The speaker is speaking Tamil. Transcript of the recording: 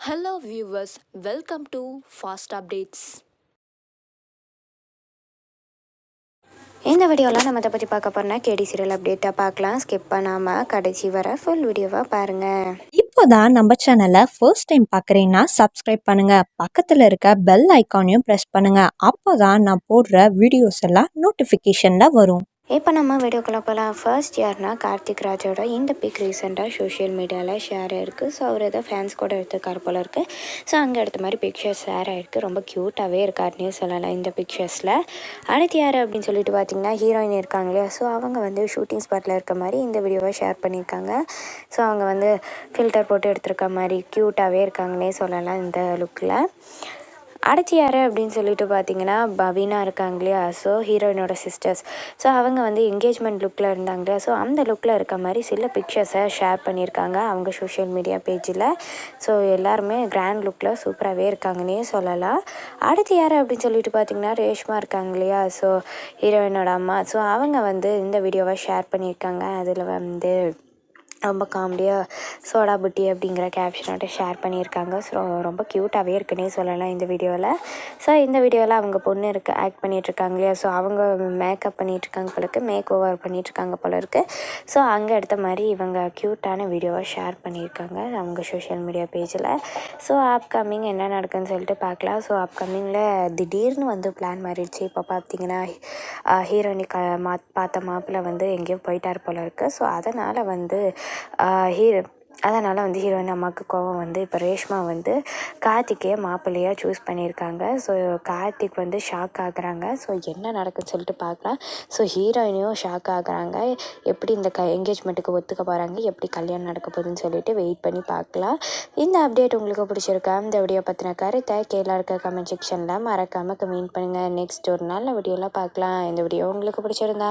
Hello viewers, welcome to Fast Updates. இந்த வீடியோவில் நம்ம இதை பற்றி பார்க்க போகிறோம்னா கேடி சீரியல் அப்டேட்டாக பார்க்கலாம். ஸ்கிப் பண்ணாமல் கடைசி வர ஃபுல் வீடியோவாக பாருங்கள் இப்போதான் நம்ம சேனலை ஃபர்ஸ்ட் டைம் பார்க்குறீங்கன்னா சப்ஸ்கிரைப் பண்ணுங்க. பக்கத்தில் இருக்க பெல் ஐக்கானையும் ப்ரெஸ் பண்ணுங்க. அப்போதான் நான் போடுற வீடியோஸ் எல்லாம் நோட்டிஃபிகேஷனில் வரும். இப்போ நம்ம வீடியோக்குள்ளே போகலாம். ஃபர்ஸ்ட் யார்னா கார்த்திக் ராஜோட இந்த பிக் ரீசெண்டாக சோஷியல் மீடியாவில் ஷேர் ஆகிருக்கு ஸோ அவர் ஏதோ ஃபேன்ஸ் கூட எடுத்துக்கார் போல இருக்குது ஸோ அங்கே எடுத்த மாதிரி பிக்சர்ஸ் ஷேர் ஆகிருக்கு ரொம்ப க்யூட்டாகவே இருக்காருன்னே சொல்லலாம் இந்த பிக்சர்ஸில் அடுத்து யார் அப்படின்னு சொல்லிட்டு பார்த்தீங்கன்னா ஹீரோயின் இருக்காங்க இல்லையா? ஸோ அவங்க வந்து ஷூட்டிங் ஸ்பாட்டில் இருக்க மாதிரி இந்த வீடியோவை ஷேர் பண்ணியிருக்காங்க. ஸோ அவங்க வந்து ஃபில்டர் போட்டு எடுத்திருக்க மாதிரி க்யூட்டாகவே இருக்காங்கன்னே சொல்லலாம் இந்த லுக்கில் அடுத்து யார் அப்படின்னு சொல்லிட்டு பார்த்தீங்கன்னா பவீனா இருக்காங்க இல்லையா? ஸோ ஹீரோயினோட சிஸ்டர்ஸ் ஸோ அவங்க வந்து என்கேஜ்மெண்ட் லுக்கில் இருந்தாங்க இல்லையா? ஸோ அந்த லுக்கில் இருக்க மாதிரி சில பிக்சர்ஸை ஷேர் பண்ணியிருக்காங்க அவங்க சோஷியல் மீடியா பேஜில் ஸோ எல்லாருமே கிராண்ட் லுக்கில் சூப்பராகவே இருக்காங்கன்னே சொல்லலாம். அடுத்து யார் அப்படின்னு சொல்லிட்டு பார்த்தீங்கன்னா ரேஷ்மா இருக்காங்க இல்லையா? ஸோ ஹீரோயினோட அம்மா. ஸோ அவங்க வந்து இந்த வீடியோவை ஷேர் பண்ணியிருக்காங்க. அதில் வந்து ரொம்ப காமெடியாக சோடா புட்டி அப்படிங்கிற கேப்ஷனோட ஷேர் பண்ணியிருக்காங்க. ஸோ ரொம்ப க்யூட்டாகவே இருக்குன்னே சொல்லலாம் இந்த வீடியோவில் ஸோ இந்த வீடியோவில் அவங்க பொண்ணு இருக்க ஆக்ட் பண்ணிகிட்ருக்காங்க இல்லையா? ஸோ அவங்க மேக்கப் பண்ணிகிட்ருக்காங்க போல இருக்குது மேக் ஓவர் பண்ணிகிட்ருக்காங்க போல இருக்குது ஸோ அங்கே எடுத்த மாதிரி இவங்க க்யூட்டான வீடியோவை ஷேர் பண்ணியிருக்காங்க அவங்க சோஷியல் மீடியா பேஜில் ஸோ அப்கமிங் என்ன நடக்குதுன்னு சொல்லிட்டு பார்க்கலாம். ஸோ அப்கமிங்கில் திடீர்னு வந்து பிளான் மாறிடுச்சு. இப்போ பார்த்தீங்கன்னா ஹீரோயினி க மா பார்த்த மாப்பிள்ளை வந்து எங்கேயோ போயிட்டார் போல இருக்குது ஸோ அதனால் வந்து ஹீரோ அதனால் வந்து ஹீரோயின் அம்மாவுக்கு கோவம் வந்து இப்போ ரேஷ்மா வந்து கார்த்திக்கே மாப்பிள்ளையாக சூஸ் பண்ணியிருக்காங்க. ஸோ கார்த்திக் வந்து ஷாக் ஆகுறாங்க. ஸோ என்ன நடக்குதுன்னு சொல்லிட்டு பார்க்கலாம். ஸோ ஹீரோயினையும் ஷாக் ஆகுறாங்க. எப்படி இந்த க என்கேஜ்மெண்ட்டுக்கு ஒத்துக்க போகிறாங்க எப்படி கல்யாணம் நடக்க போகுதுன்னு சொல்லிட்டு வெயிட் பண்ணி பார்க்கலாம். இந்த அப்டேட் உங்களுக்கு பிடிச்சிருக்கா? இந்த வீடியோ பற்றின கருத்தை கீழே இருக்க கமெண்ட் செக்ஷனில் மறக்காமல் கமெண்ட் பண்ணுங்கள் நெக்ஸ்ட் ஒரு நல்ல வீடியோலாம் பார்க்கலாம். இந்த வீடியோ உங்களுக்கு பிடிச்சிருந்தா.